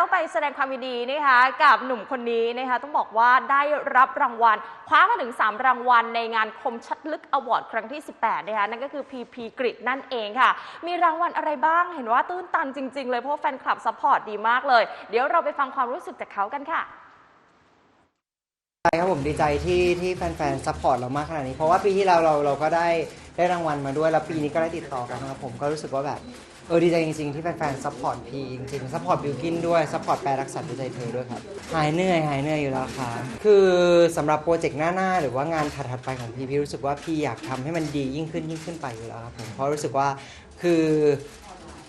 ต้องไปแสดงความยินดีนะคะกับหนุ่มคนนี้นะคะต้องบอกว่าได้รับรางวัล คว้ามาถึง 3 รางวัลในงานคมชัดลึกอวอร์ดครั้งที่ 18 นะคะนั่นก็คือ PP กริดนั่นเองค่ะ มีรางวัลอะไรบ้างเห็นว่าตื้นตันจริง ๆ เลยเพราะแฟนคลับซัพพอร์ตดีมากเลย เดี๋ยวเราไปฟังความรู้สึกจากเขากันค่ะ ใช่ครับผมดีใจที่ที่แฟนๆซัพพอร์ตเรามากขนาดนี้ เพราะว่าปีที่แล้วเราเราก็ได้ได้รางวัลมาด้วย แล้วปีนี้ก็ได้ติดต่อกันนะครับผมก็รู้สึกว่าแบบเออดีใจจริงๆที่แฟนๆซัพพอร์ตพีจริงๆซัพพอร์ตบิวกินด้วยซัพพอร์ตแปรรักษาด้วยใจเธอด้วยครับหายเหนื่อยหายเหนื่อยอยู่แล้วครับคือสำหรับโปรเจกต์หน้าๆหรือว่างานถัดๆไปของพีพี่รู้สึกว่าพี่อยากทำให้มันดียิ่งขึ้นยิ่งขึ้นไปอยู่แล้วครับผมเพราะรู้สึกว่าคือ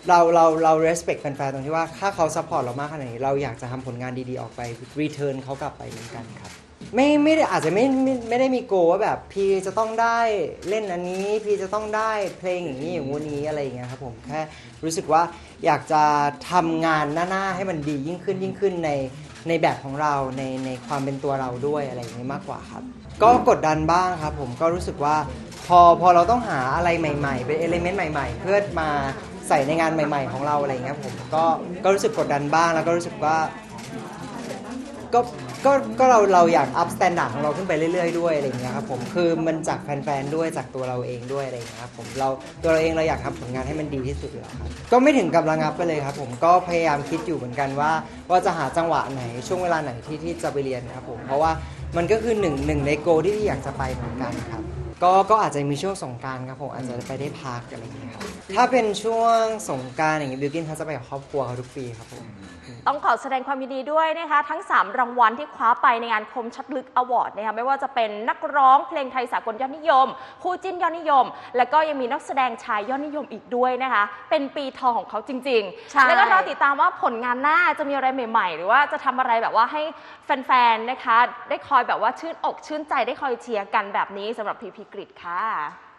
เราเราเรา respect แฟนๆตรงที่ว่าถ้าเขา support เรามากขนาดนี้เราอยากจะทำผลงานดีๆออกไป return เขากลับไปเหมือนกันครับ ไม่ไม่ได้อาจจะไม่ไม่ไม่ได้มีโกว่าแบบพี่จะต้องได้เล่นอันนี้พี่จะต้องได้เพลงอย่างนี้อย่างงู้นนี้อะไรอย่างเงี้ยครับผมแค่รู้สึกว่าอยากจะทำงานหน้าๆให้มันดียิ่งขึ้นยิ่งขึ้นในในแบบของเราในในความเป็นตัวเราด้วยอะไรอย่างนี้มากกว่าครับ ก็กดดันบ้างครับผมก็รู้สึกว่าพอพอเราต้องหาอะไรใหม่ๆ เป็นเอลิเมนต์ใหม่ ๆ เพื่อมาใส่ในงานใหม่ ๆ ของเราอะไรอย่างเงี้ยผมก็ก็รู้สึกกดดันบ้างแล้วก็รู้สึกว่า ก็ก็ก็เราเราอยากอัพสแตนดาร์ดของเราขึ้นไปเรื่อยๆด้วยอะไรอย่างเงี้ยครับผมคือมันจากแฟนๆด้วยจากตัวเราเองด้วยอะไรอย่างเงี้ยครับผมเราตัวเราเองเราอยากทำผลงานให้มันดีที่สุดอยู่แล้วครับก็ไม่ถึงกับระงับไปเลยครับผมก็พยายามคิดอยู่เหมือนกันว่า ว่าจะหาจังหวะไหนช่วงเวลาไหนที่ที่จะไปเรียนครับผมเพราะว่ามันก็คือหนึ่งหนึ่งในโกที่ที่อยากจะไปเหมือนกันครับ ก็ก็อาจจะมีช่วงสงกรารครับผมอาจจะไปได้พักอะไรอย่างเงี้ยครับถ้าเป็นช่วงสงกรารอย่างเงี้ยบิวกินเขาจะไปกับครอบครัวเขาทุกปีครับผม ต้องขอแสดงความยินดีด้วยนะคะ ทั้ง 3 รางวัลที่คว้าไปในงานคมชัดลึกอวอร์ดนะคะไม่ว่าจะเป็นนักร้องเพลงไทยสากลยอดนิยม คู่จิ้นยอดนิยม แล้วก็ยังมีนักแสดงชายยอดนิยมอีกด้วยนะคะ เป็นปีทองของเขาจริงใช่ ๆ แล้วก็รอติดตามว่าผลงานหน้าจะมีอะไรใหม่ ๆ หรือว่าจะทำอะไรแบบว่าให้แฟนๆนะคะ ได้คอยแบบว่าชื่นอกชื่นใจได้คอยเชียร์กันแบบนี้สำหรับพีพีกริดค่ะ